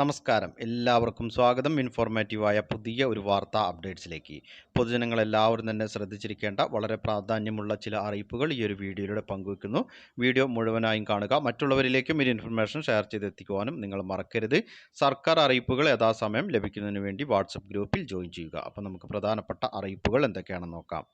നമസ്കാരം. എല്ലാവർക്കും സ്വാഗതം. ഇൻഫോർമേറ്റീവായ പുതിയ ഒരു വാർത്താ അപ്ഡേറ്റ്സിലേക്ക്. പൊതുജനങ്ങൾ എല്ലാവരും തന്നെ ശ്രദ്ധിച്ചിരിക്കേണ്ട വളരെ പ്രാധാന്യമുള്ള ചില അറിയിപ്പുകൾ ഈ ഒരു വീഡിയോയിലൂടെ പങ്കുവെക്കുന്നു വീഡിയോ മുഴുവനായും കാണുക. മറ്റുള്ളവരിലേക്കും ഈ ഇൻഫർമേഷൻ ഷെയർ ചെയ്തെത്തിക്കുവാനും നിങ്ങൾ മറക്കരുത്. സർക്കാർ അറിയിപ്പുകൾ യഥാസമയം ലഭിക്കുന്നതിന് വേണ്ടി വാട്സപ്പ് ഗ്രൂപ്പിൽ ജോയിൻ ചെയ്യുക. അപ്പോൾ നമുക്ക് പ്രധാനപ്പെട്ട അറിയിപ്പുകൾ എന്തൊക്കെയാണെന്ന് നോക്കാം.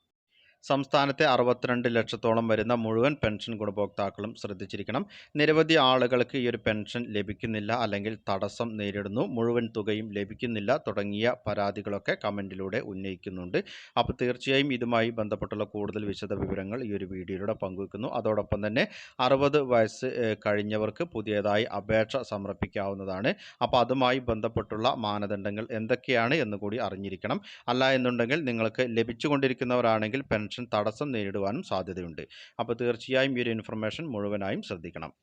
സംസ്ഥാനത്തെ അറുപത്തിരണ്ട് ലക്ഷത്തോളം വരുന്ന മുഴുവൻ പെൻഷൻ ഗുണഭോക്താക്കളും ശ്രദ്ധിച്ചിരിക്കണം. നിരവധി ആളുകൾക്ക് ഈ ഒരു പെൻഷൻ ലഭിക്കുന്നില്ല അല്ലെങ്കിൽ തടസ്സം നേരിടുന്നു. മുഴുവൻ തുകയും ലഭിക്കുന്നില്ല തുടങ്ങിയ പരാതികളൊക്കെ കമന്റിലൂടെ ഉന്നയിക്കുന്നുണ്ട്. അപ്പോൾ തീർച്ചയായും ഇതുമായി ബന്ധപ്പെട്ടുള്ള കൂടുതൽ വിശദ വിവരങ്ങൾ ഈ ഒരു വീഡിയോയിലൂടെ പങ്കുവെക്കുന്നു. അതോടൊപ്പം തന്നെ അറുപത് വയസ്സ് കഴിഞ്ഞവർക്ക് പുതിയതായി അപേക്ഷ സമർപ്പിക്കാവുന്നതാണ്. അപ്പോൾ അതുമായി ബന്ധപ്പെട്ടുള്ള മാനദണ്ഡങ്ങൾ എന്തൊക്കെയാണ് എന്നുകൂടി അറിഞ്ഞിരിക്കണം. അല്ല എന്നുണ്ടെങ്കിൽ നിങ്ങൾക്ക് ലഭിച്ചുകൊണ്ടിരിക്കുന്നവരാണെങ്കിൽ പെൻഷൻ തടസ്സം നേരിടുവാനും സാധ്യതയുണ്ട്. അപ്പോൾ തീർച്ചയായും ഈ ഒരു ഇൻഫർമേഷൻ മുഴുവനായും ശ്രദ്ധിക്കണം.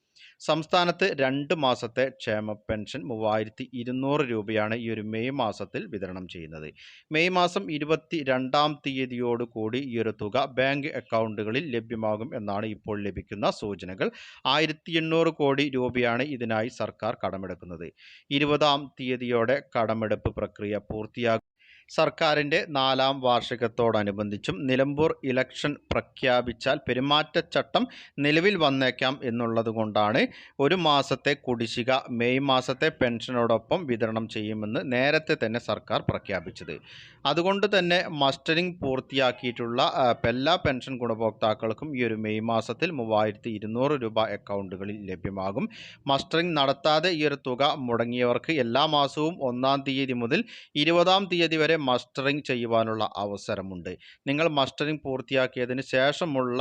സംസ്ഥാനത്ത് രണ്ട് മാസത്തെ ക്ഷേമ പെൻഷൻ മൂവായിരത്തി ഇരുന്നൂറ് രൂപയാണ് ഈ ഒരു മെയ് മാസത്തിൽ വിതരണം ചെയ്യുന്നത്. മെയ് മാസം ഇരുപത്തി രണ്ടാം തീയതിയോടുകൂടി ഈ ഒരു തുക ബാങ്ക് അക്കൗണ്ടുകളിൽ ലഭ്യമാകും എന്നാണ് ഇപ്പോൾ ലഭിക്കുന്ന സൂചനകൾ. ആയിരത്തി എണ്ണൂറ് കോടി രൂപയാണ് ഇതിനായി സർക്കാർ കടമെടുക്കുന്നത്. ഇരുപതാം തീയതിയോടെ കടമെടുപ്പ് പ്രക്രിയ പൂർത്തിയാകും സർക്കാരിന്റെ നാലാം വാർഷികത്തോടനുബന്ധിച്ചും നിലമ്പൂർ ഇലക്ഷൻ പ്രഖ്യാപിച്ചാൽ പെരുമാറ്റച്ചട്ടം നിലവിൽ വന്നേക്കാം എന്നുള്ളതുകൊണ്ടാണ് ഒരു മാസത്തെ കുടിശ്ശിക മെയ് മാസത്തെ പെൻഷനോടൊപ്പം വിതരണം ചെയ്യുമെന്ന് നേരത്തെ തന്നെ സർക്കാർ പ്രഖ്യാപിച്ചത്. അതുകൊണ്ട് തന്നെ മസ്റ്ററിംഗ് പൂർത്തിയാക്കിയിട്ടുള്ള എല്ലാ പെൻഷൻ ഗുണഭോക്താക്കൾക്കും ഈ ഒരു മെയ് മാസത്തിൽ മൂവായിരത്തി ഇരുന്നൂറ് രൂപ അക്കൗണ്ടുകളിൽ ലഭ്യമാകും. മസ്റ്ററിംഗ് നടത്താതെ ഈ ഒരു തുക മുടങ്ങിയവർക്ക് എല്ലാ മാസവും ഒന്നാം തീയതി മുതൽ ഇരുപതാം തീയതി വരെ മസ്റ്ററിംഗ് ചെയ്യുവാനുള്ള അവസരമുണ്ട്. നിങ്ങൾ മസ്റ്ററിംഗ് പൂർത്തിയാക്കിയതിന് ശേഷമുള്ള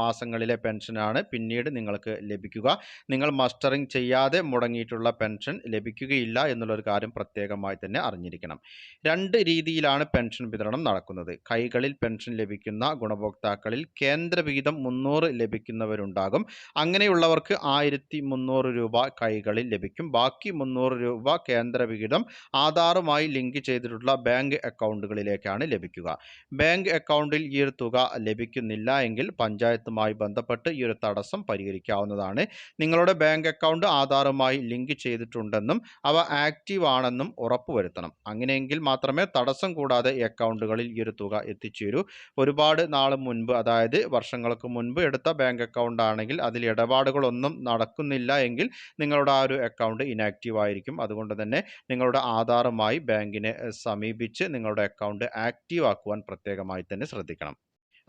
മാസങ്ങളിലെ പെൻഷനാണ് പിന്നീട് നിങ്ങൾക്ക് ലഭിക്കുക. നിങ്ങൾ മസ്റ്ററിംഗ് ചെയ്യാതെ മുടങ്ങിയിട്ടുള്ള പെൻഷൻ ലഭിക്കുകയില്ല എന്നുള്ളൊരു കാര്യം പ്രത്യേകമായി തന്നെ അറിഞ്ഞിരിക്കണം. രണ്ട് രീതിയിലാണ് പെൻഷൻ വിതരണം നടക്കുന്നത്. കൈകളിൽ പെൻഷൻ ലഭിക്കുന്ന ഗുണഭോക്താക്കളിൽ കേന്ദ്ര വിഹിതം മുന്നൂറ് ലഭിക്കുന്നവരുണ്ടാകും. അങ്ങനെയുള്ളവർക്ക് ആയിരത്തി മുന്നൂറ് രൂപ കൈകളിൽ ലഭിക്കും. ബാക്കി മുന്നൂറ് രൂപ കേന്ദ്ര വിഹിതം ആധാറുമായി ലിങ്ക് ചെയ്തിട്ടുള്ള ബാങ്ക് അക്കൗണ്ടുകളിലേക്കാണ് ലഭിക്കുക. ബാങ്ക് അക്കൗണ്ടിൽ ഈ ഒരു തുക ലഭിക്കുന്നില്ല എങ്കിൽ പഞ്ചായത്തുമായി ബന്ധപ്പെട്ട് ഈ ഒരു തടസ്സം പരിഹരിക്കാവുന്നതാണ്. നിങ്ങളുടെ ബാങ്ക് അക്കൗണ്ട് ആധാറുമായി ലിങ്ക് ചെയ്തിട്ടുണ്ടെന്നും അവ ആക്റ്റീവ് ആണെന്നും ഉറപ്പുവരുത്തണം. അങ്ങനെയെങ്കിൽ മാത്രമേ തടസ്സം കൂടാതെ ഈ അക്കൗണ്ടുകളിൽ ഈ ഒരു തുക എത്തിച്ചേരൂ. ഒരുപാട് നാൾ മുൻപ് അതായത് വർഷങ്ങൾക്ക് മുൻപ് എടുത്ത ബാങ്ക് അക്കൗണ്ട് ആണെങ്കിൽ അതിൽ ഇടപാടുകളൊന്നും നടക്കുന്നില്ല എങ്കിൽ നിങ്ങളുടെ ആ ഒരു അക്കൗണ്ട് ഇനാക്റ്റീവ് ആയിരിക്കും. അതുകൊണ്ട് തന്നെ നിങ്ങളുടെ ആധാറുമായി ബാങ്കിനെ സമീപിച്ച് നിങ്ങളുടെ അക്കൗണ്ട് ആക്റ്റീവ് ആക്കുവാൻ പ്രത്യേകമായി തന്നെ ശ്രദ്ധിക്കണം.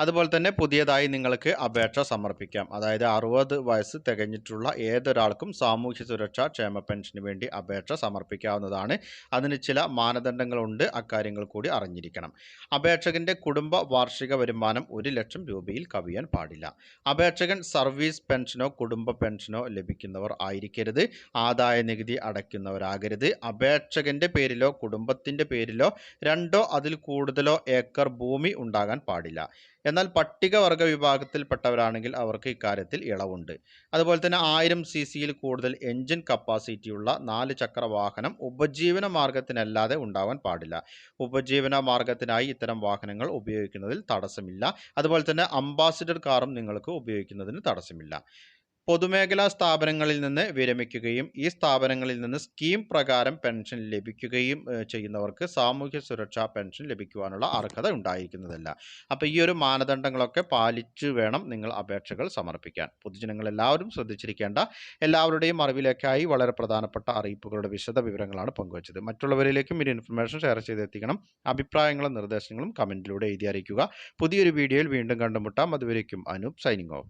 അതുപോലെ തന്നെ പുതിയതായി നിങ്ങൾക്ക് അപേക്ഷ സമർപ്പിക്കാം. അതായത് അറുപത് വയസ്സ് തികഞ്ഞിട്ടുള്ള ഏതൊരാൾക്കും സാമൂഹ്യ സുരക്ഷാ ക്ഷേമ പെൻഷന് വേണ്ടി അപേക്ഷ സമർപ്പിക്കാവുന്നതാണ്. അതിന് ചില മാനദണ്ഡങ്ങളുണ്ട്. അക്കാര്യങ്ങൾ കൂടി അറിഞ്ഞിരിക്കണം. അപേക്ഷകന്റെ കുടുംബ വാർഷിക വരുമാനം ഒരു ലക്ഷം രൂപയിൽ കവിയാൻ പാടില്ല. അപേക്ഷകൻ സർവീസ് പെൻഷനോ കുടുംബ പെൻഷനോ ലഭിക്കുന്നവർ ആയിരിക്കരുത്. ആദായ നികുതി അടയ്ക്കുന്നവരാകരുത്. അപേക്ഷകന്റെ പേരിലോ കുടുംബത്തിന്റെ പേരിലോ രണ്ടോ അതിൽ കൂടുതലോ ഏക്കർ ഭൂമി ഉണ്ടാകാൻ പാടില്ല. എന്നാൽ പട്ടികവർഗ വിഭാഗത്തിൽപ്പെട്ടവരാണെങ്കിൽ അവർക്ക് ഇക്കാര്യത്തിൽ ഇളവുണ്ട്. അതുപോലെ തന്നെ ആയിരം സി സിയിൽ കൂടുതൽ എഞ്ചിൻ കപ്പാസിറ്റിയുള്ള നാല് ചക്ര വാഹനം ഉപജീവന മാർഗത്തിനല്ലാതെ ഉണ്ടാവാൻ പാടില്ല. ഉപജീവന മാർഗത്തിനായി ഇത്തരം വാഹനങ്ങൾ ഉപയോഗിക്കുന്നതിൽ തടസ്സമില്ല. അതുപോലെ തന്നെ അംബാസിഡർ കാറും നിങ്ങൾക്ക് ഉപയോഗിക്കുന്നതിന് തടസ്സമില്ല. പൊതുമേഖലാ സ്ഥാപനങ്ങളിൽ നിന്ന് വിരമിക്കുകയും ഈ സ്ഥാപനങ്ങളിൽ നിന്ന് സ്കീം പ്രകാരം പെൻഷൻ ലഭിക്കുകയും ചെയ്യുന്നവർക്ക് സാമൂഹ്യ സുരക്ഷാ പെൻഷൻ ലഭിക്കുവാനുള്ള അർഹത ഉണ്ടായിരിക്കുന്നതല്ല. അപ്പോൾ ഈ ഒരു മാനദണ്ഡങ്ങളൊക്കെ പാലിച്ചു വേണം നിങ്ങൾ അപേക്ഷകൾ സമർപ്പിക്കാൻ. പൊതുജനങ്ങൾ എല്ലാവരും ശ്രദ്ധിച്ചിരിക്കേണ്ട എല്ലാവരുടെയും അറിവിലേക്കായി വളരെ പ്രധാനപ്പെട്ട അറിയിപ്പുകളുടെ വിശദ വിവരങ്ങളാണ് പങ്കുവച്ചത്. മറ്റുള്ളവരിലേക്കും ഈ ഇൻഫർമേഷൻ ഷെയർ ചെയ്തെത്തിക്കണം. അഭിപ്രായങ്ങളും നിർദ്ദേശങ്ങളും കമന്റിലൂടെ എഴുതി അറിയിക്കുക. പുതിയൊരു വീഡിയോയിൽ വീണ്ടും കണ്ടുമുട്ടാം. അതുവരേക്കും അനൂപ് സൈനിങ് ഓഫ്.